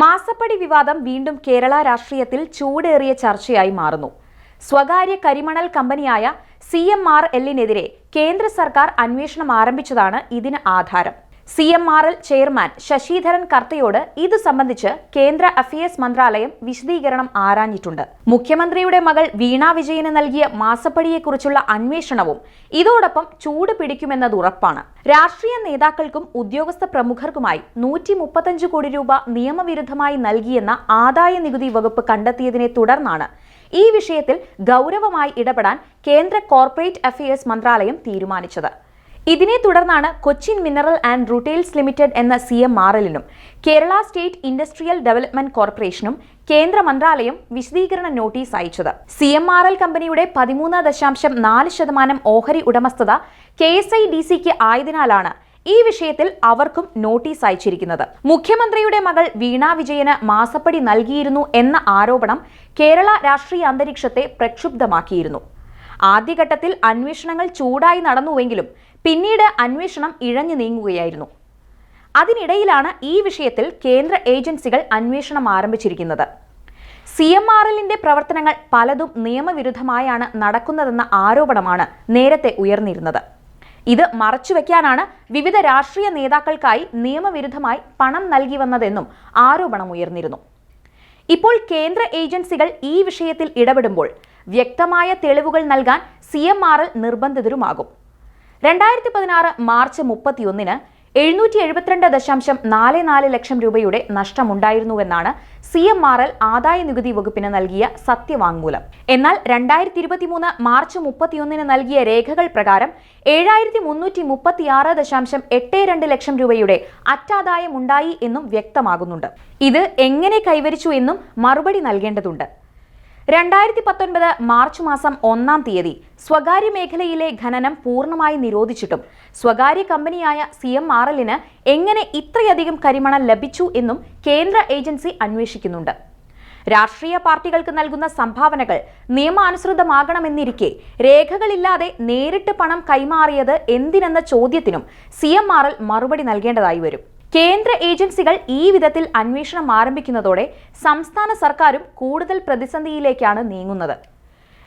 മാസപ്പടി വിവാദം വീണ്ടും കേരള രാഷ്ട്രീയത്തിൽ ചൂടേറിയ ചർച്ചയായി മാറുന്നു. സ്വകാര്യ കരിമണൽ കമ്പനിയായ സി എം ആർ എല്ലിനെതിരെ കേന്ദ്ര സർക്കാർ അന്വേഷണം ആരംഭിച്ചതാണ് ഇതിന് ആധാരം. C M R L chairman Sasidharan കർത്തയോട് ഇത് സംബന്ധിച്ച് കേന്ദ്ര അഫയേഴ്സ് മന്ത്രാലയം വിശദീകരണം ആരാഞ്ഞിട്ടുണ്ട്. മുഖ്യമന്ത്രിയുടെ മകൾ വീണ വിജയന് നൽകിയ മാസപ്പടിയെക്കുറിച്ചുള്ള അന്വേഷണവും ഇതോടൊപ്പം ചൂട് പിടിക്കുമെന്നത് ഉറപ്പാണ്. രാഷ്ട്രീയ നേതാക്കൾക്കും ഉദ്യോഗസ്ഥ പ്രമുഖർക്കുമായി നൂറ്റി മുപ്പത്തഞ്ച് കോടി രൂപ നിയമവിരുദ്ധമായി നൽകിയെന്ന ആദായ നികുതി വകുപ്പ് കണ്ടെത്തിയതിനെ തുടർന്നാണ് ഈ വിഷയത്തിൽ ഗൗരവമായി ഇടപെടാൻ കേന്ദ്ര കോർപ്പറേറ്റ് അഫയേഴ്സ് മന്ത്രാലയം തീരുമാനിച്ചത്. ഇതിനെ തുടർന്നാണ് Cochin mineral and rutiles limited എന്ന സി എം ആർ എല്ലിനും കേരള സ്റ്റേറ്റ് ഇൻഡസ്ട്രിയൽ ഡെവലപ്മെന്റ് കോർപ്പറേഷനും കേന്ദ്ര മന്ത്രാലയം വിശദീകരണ നോട്ടീസ് അയച്ചത്. സി എം ആർ എൽ കമ്പനിയുടെ പതിമൂന്ന് ദശാംശം നാല് ശതമാനം ഓഹരി ഉടമസ്ഥത കെ എസ് ഐ ഡി സിക്ക് ആയതിനാലാണ് ഈ വിഷയത്തിൽ അവർക്കും നോട്ടീസ് അയച്ചിരിക്കുന്നത്. മുഖ്യമന്ത്രിയുടെ മകൾ വീണ വിജയന് മാസപ്പടി നൽകിയിരുന്നു എന്ന ആരോപണം കേരള രാഷ്ട്രീയ അന്തരീക്ഷത്തെ പ്രക്ഷുബ്ധമാക്കിയിരുന്നു. ആദ്യഘട്ടത്തിൽ അന്വേഷണങ്ങൾ ചൂടായി നടന്നുവെങ്കിലും പിന്നീട് അന്വേഷണം ഇഴഞ്ഞു നീങ്ങുകയായിരുന്നു. അതിനിടയിലാണ് ഈ വിഷയത്തിൽ കേന്ദ്ര ഏജൻസികൾ അന്വേഷണം ആരംഭിച്ചിരിക്കുന്നത്. സി എം ആർ എല്ലിന്റെ പ്രവർത്തനങ്ങൾ പലതും നിയമവിരുദ്ധമായാണ് നടക്കുന്നതെന്ന ആരോപണമാണ് നേരത്തെ ഉയർന്നിരുന്നത്. ഇത് മറച്ചുവെക്കാനാണ് വിവിധ രാഷ്ട്രീയ നേതാക്കൾക്കായി നിയമവിരുദ്ധമായി പണം നൽകി വന്നതെന്നും ആരോപണം ഉയർന്നിരുന്നു. ഇപ്പോൾ കേന്ദ്ര ഏജൻസികൾ ഈ വിഷയത്തിൽ ഇടപെടുമ്പോൾ വ്യക്തമായ തെളിവുകൾ നൽകാൻ സി എം ആർ എൽ നിർബന്ധിതരുമാകും. രണ്ടായിരത്തി പതിനാറ് മാർച്ച് മുപ്പത്തിയൊന്നിന് എഴുന്നൂറ്റി എഴുപത്തിരണ്ട് ദശാംശം നാല് നാല് ലക്ഷം രൂപയുടെ നഷ്ടമുണ്ടായിരുന്നുവെന്നാണ് സി എം ആർ എൽ ആദായ നികുതി വകുപ്പിന് നൽകിയ സത്യവാങ്മൂലം. എന്നാൽ രണ്ടായിരത്തി ഇരുപത്തിമൂന്ന് മാർച്ച് മുപ്പത്തിയൊന്നിന് നൽകിയ രേഖകൾ പ്രകാരം ഏഴായിരത്തി മുന്നൂറ്റി മുപ്പത്തിയാറ് ദശാംശം എട്ട് രണ്ട് ലക്ഷം രൂപയുടെ അറ്റാദായം ഉണ്ടായി എന്നും വ്യക്തമാകുന്നുണ്ട്. ഇത് എങ്ങനെ കൈവരിച്ചു എന്നും മറുപടി നൽകേണ്ടതുണ്ട്. രണ്ടായിരത്തി പത്തൊൻപത് മാർച്ച് മാസം ഒന്നാം തീയതി സ്വകാര്യ മേഖലയിലെ ഖനനം പൂർണമായി നിരോധിച്ചിട്ടും സ്വകാര്യ കമ്പനിയായ സി എം ആർ എല്ലിന് എങ്ങനെ ഇത്രയധികം കരിമണൽ ലഭിച്ചു എന്നും കേന്ദ്ര ഏജൻസി അന്വേഷിക്കുന്നുണ്ട്. രാഷ്ട്രീയ പാർട്ടികൾക്ക് നൽകുന്ന സംഭാവനകൾ നിയമാനുസൃതമാകണമെന്നിരിക്കെ രേഖകളില്ലാതെ നേരിട്ട് പണം കൈമാറിയത് എന്തിനെന്ന ചോദ്യത്തിനും സി മറുപടി നൽകേണ്ടതായി വരും. കേന്ദ്ര ഏജൻസികൾ ഈ വിധത്തിൽ അന്വേഷണം ആരംഭിക്കുന്നതോടെ സംസ്ഥാന സർക്കാരും കൂടുതൽ പ്രതിസന്ധിയിലേക്കാണ് നീങ്ങുന്നത്.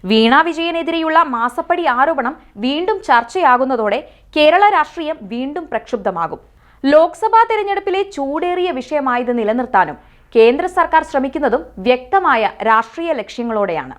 വീണ വിജയനെതിരെയുള്ള മാസപ്പടി ആരോപണം വീണ്ടും ചർച്ചയാകുന്നതോടെ കേരള രാഷ്ട്രീയം വീണ്ടും പ്രക്ഷുബ്ധമാകും. ലോക്സഭാ തെരഞ്ഞെടുപ്പിലെ ചൂടേറിയ വിഷയമായത് നിലനിർത്താനും കേന്ദ്ര സർക്കാർ ശ്രമിക്കുന്നതും വ്യക്തമായ രാഷ്ട്രീയ ലക്ഷ്യങ്ങളോടെയാണ്.